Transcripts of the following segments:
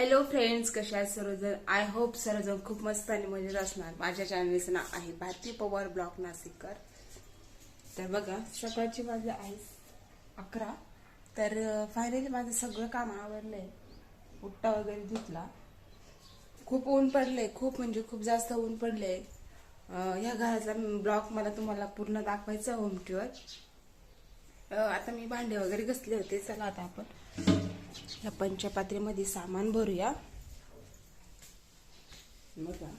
Hello friends कशा आहेत सर्वजण? आय होप सर्वजण खूप मस्त आणि मजेत असणार. माझ्या चॅनलचं नाव आहे भारती पवार ब्लॉक नाशिककर. तर बघा सकाळची माझं आहे अकरा. तर फायनली माझं सगळं काम आवडलंय उट्टा वगैरे धुतला खूप ऊन पडलंय. खूप म्हणजे खूप जास्त ऊन पडलंय. ह्या घराचा ब्लॉक मला तुम्हाला पूर्ण दाखवायचा होम ट्युअर आता मी भांडे वगैरे घसले होते. चला आता आपण. या पंचपात्रेमध्ये सामान भरूया. बघा.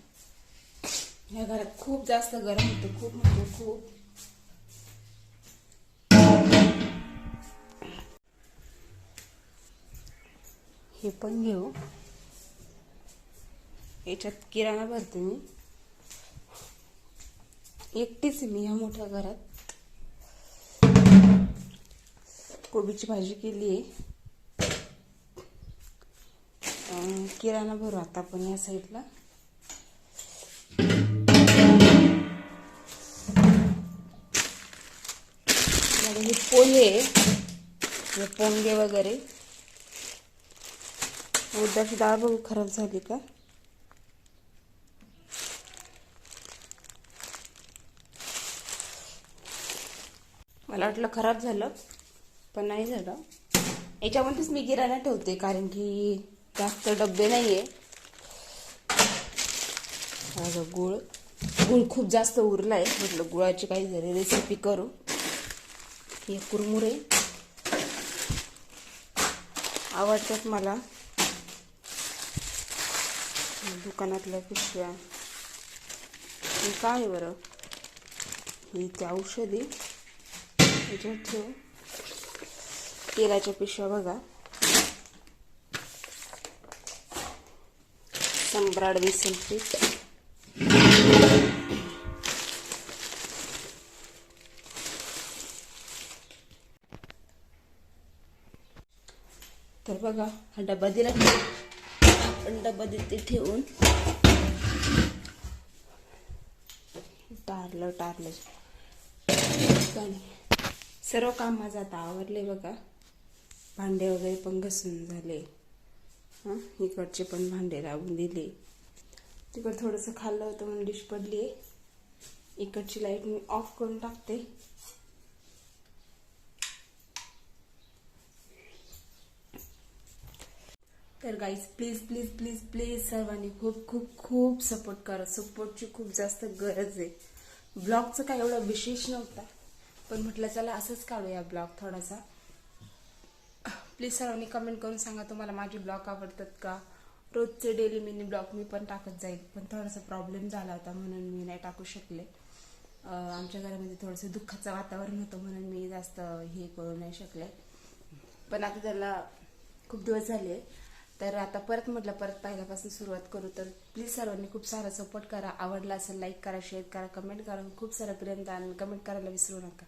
या घरात खूप जास्त गरम होतं खूप म्हणजे खूप. हे पण घेऊ. याच्यात किराणा भरते मी. एकटीच मी ह्या मोठ्या घरात. कोबीची भाजी केली आहे किराणा भरू आता आपण या साईडला. हे पोहे हे पोंगे वगैरे. उद्याची डाळ बघू खराब झाली का? मला वाटलं खराब झालं पण नाही झालं. याच्यामध्येच मी किराणा ठेवते कारण की जास्त डबे आहे माझा गुळ गुळ खूप जास्त उरलाय. म्हटलं गुळाची काही जरी रेसिपी करू. हे कुरमुरे. आवडतात मला. दुकानातल्या पिशव्या. हे काय आहे बरं? ही त्या औषधी. याच्यात ठेव. तेलाच्या पिशव्या बघा. सम्राट बेसन पीठ तर बघा हा डबा दिला. आपण डबा देते ठेवून. टारलं टारलं. सर्व काम माझं आता आवरले बघा. भांडे वगैरे पण घसून झाले. हां इकडचे पण भांडे लावून दिले. तिकडं थोडंसं खाल्लं होतं म्हणून डिश पडली आहे. इकडची लाइट मी ऑफ करून टाकते. तर guys please please please please सर्वांनी खूप खूप खूप सपोर्ट करा. सपोर्टची खूप जास्त गरज आहे. ब्लॉगचं काय एवढं विशेष नव्हता. पण म्हटलं चला असंच काढूया ब्लॉग थोडासा. प्लीज सर्वांनी कमेंट करून सांगा तुम्हाला माझे ब्लॉग आवडतात का? रोजचे डेली मिनी ब्लॉग मी पण टाकत जाईल. पण थोडासा प्रॉब्लेम झाला होता म्हणून मी नाही टाकू शकले. आमच्या घरामध्ये थोडंसं दुःखाचं वातावरण होतं म्हणून मी जास्त हे करू नाही शकले. पण आता त्याला खूप दिवस झाले. तर आता परत म्हटलं परत पहिल्यापासून सुरुवात करू. तर प्लीज सर्वांनी खूप सारा सपोर्ट करा. आवडला असेल लाईक करा शेअर करा कमेंट करा. खूप सारा प्रेम द्या आणि कमेंट करायला विसरू नका.